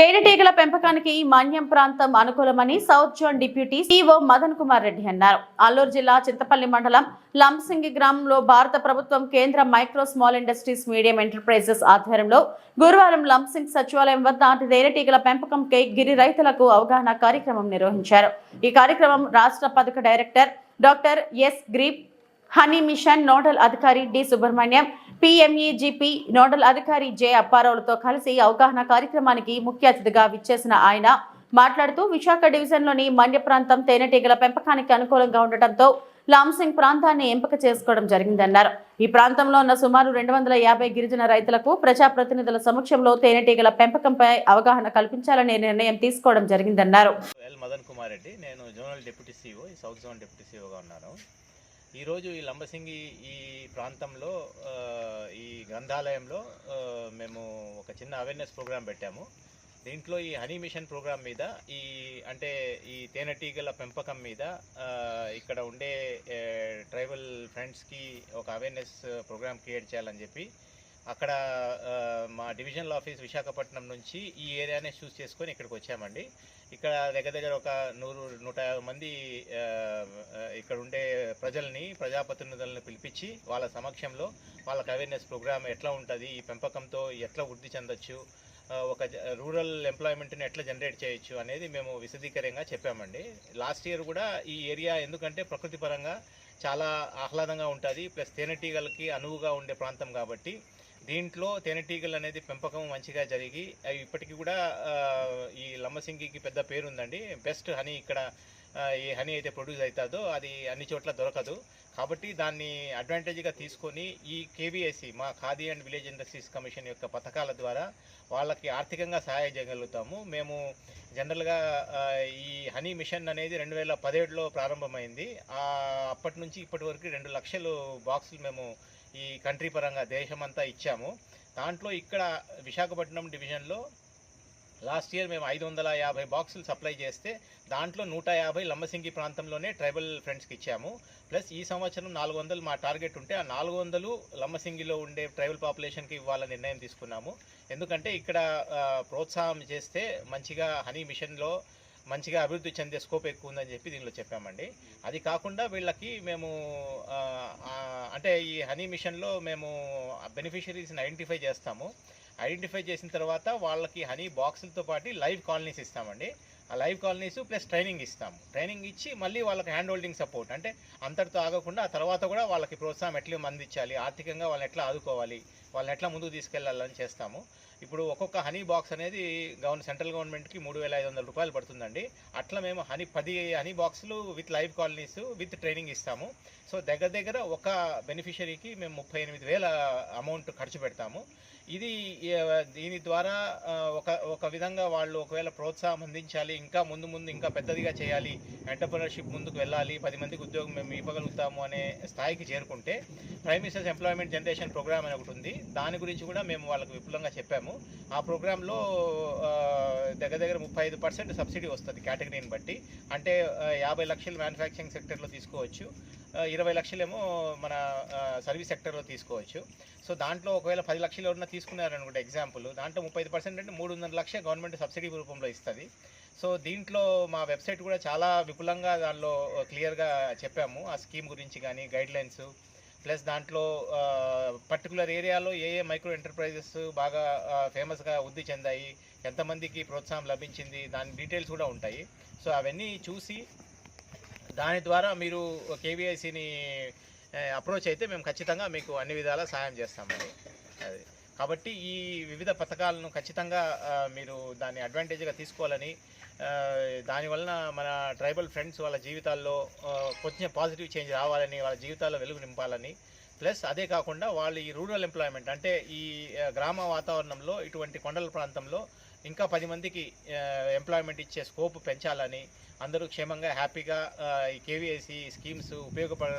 తేనెటీగల పెంపకానికి మన్యం ప్రాంతం అనుకూలమని south zone deputy CO Madan Kumar Reddy అన్నారు. అల్లూరు జిల్లా చింతపల్లి మండలం లంసింగి గ్రామంలో భారత ప్రభుత్వం కేంద్ర micro small industries medium enterprises ఆధ్వర్యంలో గురువారం లంసింగ్ సచివాలయం వద్ద తేనెటీగల పెంపకంకై గిరి రైతులకు అవగాహన కార్యక్రమం నిర్వహించారు. ఈ కార్యక్రమం రాష్ట్ర పథక డైరెక్టర్ డాక్టర్ ఎస్ గ్రీప్ హనీ మిషన్ నోడల్ అధికారి డి సుబ్రహ్మణ్యం పిఎంఈజీపీ నోడల్ అధికారి జె అప్పారావులతో కలిసి అవగాహన కార్యక్రమానికి ముఖ్య అతిథిగా విచ్చేసిన ఆయన మాట్లాడుతూ విశాఖ డివిజన్లోని మన్య ప్రాంతం తేనెటీగల పెంపకానికి అనుకూలంగా ఉండటంతో లాంసింగ్ ప్రాంతాన్ని ఎంపిక చేసుకోవడం జరిగిందన్నారు. ఈ ప్రాంతంలో ఉన్న సుమారు రెండు వందల యాభై గిరిజన రైతులకు ప్రజాప్రతినిధుల సమక్షంలో తేనెటీగల పెంపకంపై అవగాహన కల్పించాలనే నిర్ణయం తీసుకోవడం జరిగిందన్నారు. ఎల్ మదన్ కుమార్ రెడ్డి. నేను zonal deputy CO south zone deputy సీఓగా ఉన్నాను. ఈరోజు ఈ లంబసింగి ఈ ప్రాంతంలో ఈ గ్రంథాలయంలో మేము ఒక చిన్న అవేర్నెస్ ప్రోగ్రాం పెట్టాము. దీంట్లో ఈ హనీ మిషన్ ప్రోగ్రామ్ మీద ఈ అంటే ఈ తేనెటీగల పెంపకం మీద ఇక్కడ ఉండే ట్రైబల్ ఫ్రెండ్స్కి ఒక అవేర్నెస్ ప్రోగ్రాం క్రియేట్ చేయాలని చెప్పి అక్కడ మా డివిజనల్ ఆఫీస్ విశాఖపట్నం నుంచి ఈ ఏరియానే చూస్ చేసుకొని ఇక్కడికి వచ్చామండి. ఇక్కడ దగ్గర దగ్గర ఒక నూరు నూట యాభై మంది ఇక్కడ ఉండే ప్రజల్ని ప్రజాప్రతినిధులను పిలిపించి వాళ్ళ సమక్షంలో వాళ్ళకి అవేర్నెస్ ప్రోగ్రామ్ ఎట్లా ఉంటుంది ఈ పెంపకంతో ఎట్లా వృద్ధి చెందొచ్చు ఒక జ- రూరల్ ఎంప్లాయ్మెంట్ని ఎట్లా జనరేట్ చేయొచ్చు అనేది మేము విశదీకరంగా చెప్పామండి. లాస్ట్ ఇయర్ కూడా ఈ ఏరియా ఎందుకంటే ప్రకృతి పరంగా చాలా ఆహ్లాదంగా ఉంటుంది ప్లస్ తేనెటీగలకి అనువుగా ఉండే ప్రాంతం కాబట్టి దీంట్లో తేనెటీగలు అనేది పెంపకం మంచిగా జరిగి అవి ఇప్పటికీ కూడా ఈ లంబసింగికి పెద్ద పేరు ఉందండి బెస్ట్ హనీ ఇక్కడ ఈ ఏ హనీ అయితే ప్రొడ్యూస్ అవుతుందో అది అన్ని చోట్ల దొరకదు. కాబట్టి దాన్ని అడ్వాంటేజ్గా తీసుకొని ఈ కేవీఐసి మా Khadi and village industries commission యొక్క పథకాల ద్వారా వాళ్ళకి ఆర్థికంగా సహాయం చేయగలుగుతాము. మేము జనరల్గా ఈ హనీ మిషన్ అనేది రెండు వేల పదిహేడులో ప్రారంభమైంది. అప్పటి నుంచి ఇప్పటి వరకు రెండు లక్షలు బాక్సులు మేము ఈ కంట్రీ పరంగా దేశమంతా ఇచ్చాము. దాంట్లో ఇక్కడ విశాఖపట్నం డివిజన్లో లాస్ట్ ఇయర్ మేము ఐదు వందల యాభై బాక్సులు సప్లై చేస్తే దాంట్లో నూట యాభై లంబసింగి ప్రాంతంలోనే ట్రైబల్ ఫ్రెండ్స్కి ఇచ్చాము. ప్లస్ ఈ సంవత్సరం నాలుగు వందలు మా టార్గెట్ ఉంటే ఆ నాలుగు వందలు లంబసింగిలో ఉండే ట్రైబల్ పాపులేషన్కి ఇవ్వాలని నిర్ణయం తీసుకున్నాము. ఎందుకంటే ఇక్కడ ప్రోత్సాహం చేస్తే మంచిగా హనీ మిషన్లో మంచిగా అభివృద్ధి చెందే స్కోప్ ఎక్కువ ఉందని చెప్పి దీనిలో చెప్పామండి. అది కాకుండా వీళ్ళకి మేము అంటే ఈ హనీ మిషన్లో మేము బెనిఫిషరీస్ని ఐడెంటిఫై చేస్తాము. ఐడెంటిఫై చేసిన తర్వాత వాళ్ళకి హనీ బాక్సులతో పాటు లైవ్ కాలనీస్ ఇస్తామండి. ఆ లైవ్ కాలనీస్ ప్లస్ ట్రైనింగ్ ఇస్తాము. ట్రైనింగ్ ఇచ్చి మళ్ళీ వాళ్ళకి హ్యాండ్ హోల్డింగ్ సపోర్ట్. అంటే అంతటితో ఆగకుండా ఆ తర్వాత కూడా వాళ్ళకి ప్రోత్సాహం ఎట్లా అందించాలి ఆర్థికంగా వాళ్ళని ఎట్లా ఆదుకోవాలి వాళ్ళని ఎట్లా ముందుకు తీసుకెళ్ళాలని చేస్తాము. ఇప్పుడు ఒక్కొక్క హనీ బాక్స్ అనేది గవర్న సెంట్రల్ గవర్నమెంట్కి మూడు వేల ఐదు వందల రూపాయలు పడుతుందండి. అట్లా మేము హనీ పది హనీ బాక్సులు with live colonies with training ఇస్తాము. సో దగ్గర దగ్గర ఒక బెనిఫిషరీకి మేము ముప్పై ఎనిమిది వేల అమౌంట్ ఖర్చు పెడతాము. ఇది దీని ద్వారా ఒక ఒక విధంగా వాళ్ళు ఒకవేళ ప్రోత్సాహం అందించాలి ఇంకా ముందు ముందు ఇంకా పెద్దదిగా చేయాలి ఎంటర్ప్రినర్షిప్ ముందుకు వెళ్ళాలి పది మందికి ఉద్యోగం మేము ఇవ్వగలుగుతాము అనే స్థాయికి చేరుకుంటే prime ministers employment generation programme అని ఒకటి ఉంది. దాని గురించి కూడా మేము వాళ్ళకు విపులంగా చెప్పాము. ఆ ప్రోగ్రాంలో దగ్గర దగ్గర ముప్పై ఐదు పర్సెంట్ సబ్సిడీ వస్తుంది కేటగిరీని బట్టి. అంటే యాభై లక్షలు మ్యానుఫ్యాక్చరింగ్ సెక్టర్లో తీసుకోవచ్చు. ఇరవై లక్షలేమో మన సర్వీస్ సెక్టర్లో తీసుకోవచ్చు. సో దాంట్లో ఒకవేళ పది లక్షలు ఎవరన్నా తీసుకున్నారనుకుంటే ఎగ్జాంపుల్ దాంట్లో ముప్పై ఐదు పర్సెంట్ అంటే మూడున్నర లక్ష గవర్నమెంట్ సబ్సిడీ రూపంలో ఇస్తుంది. సో దీంట్లో మా వెబ్సైట్ కూడా చాలా విపులంగా దానిలో క్లియర్గా చెప్పాము. ఆ స్కీమ్ గురించి కానీ గైడ్ లైన్స్ ప్లస్ దాంట్లో పర్టికులర్ ఏరియాలో ఏ ఏ మైక్రో ఎంటర్ప్రైజెస్ బాగా ఫేమస్గా వృద్ధి చెందాయి ఎంతమందికి ప్రోత్సాహం లభించింది దాని డీటెయిల్స్ కూడా ఉంటాయి. సో అవన్నీ చూసి దాని ద్వారా మీరు కేవీఐసిని అప్రోచ్ అయితే మేము ఖచ్చితంగా మీకు అన్ని విధాలా సహాయం చేస్తామండి. అది. కాబట్టి ఈ వివిధ పథకాలను ఖచ్చితంగా మీరు దాన్ని అడ్వాంటేజ్గా తీసుకోవాలని దానివలన మన ట్రైబల్ ఫ్రెండ్స్ వాళ్ళ జీవితాల్లో కొంచెం పాజిటివ్ చేంజ్ రావాలని వాళ్ళ జీవితాల్లో వెలుగు నింపాలని ప్లస్ అదే కాకుండా వాళ్ళు ఈ రూరల్ ఎంప్లాయ్మెంట్ అంటే ఈ గ్రామ వాతావరణంలో ఇటువంటి కొండల ప్రాంతంలో ఇంకా పది మందికి ఎంప్లాయ్మెంట్ ఇచ్చే స్కోప్ పెంచాలని అందరూ క్షేమంగా హ్యాపీగా ఈ కేవీఐసి స్కీమ్స్ ఉపయోగపడ